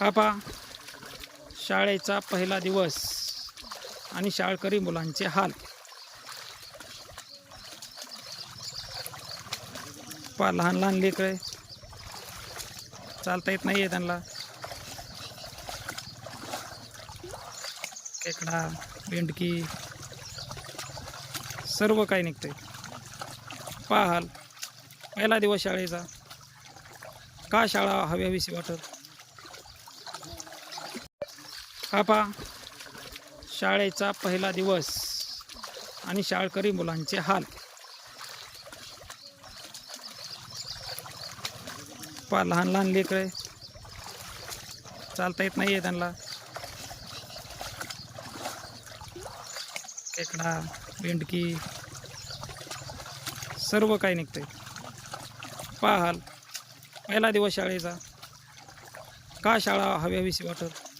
हा पा शाळेचा पहिला दिवस आणि शाळकरी मुलांचे हाल. पा लहान लहान लेकरं चालता येत नाही आहे त्यांना. खेकडा भेंडकी सर्व काही निघतंय. पाहाल पहिला दिवस शाळेचा. का शाळा हवी हवीशी वाटत? हा पा शाळेचा पहिला दिवस आणि शाळकरी मुलांचे हाल. पा लहान लहान लेकरे चालता येत नाही आहे त्यांना. खेकडा भेंडकी सर्व काही निघतंय. पाहाल पहिला दिवस शाळेचा. का शाळा हवी हवीशी वाटत?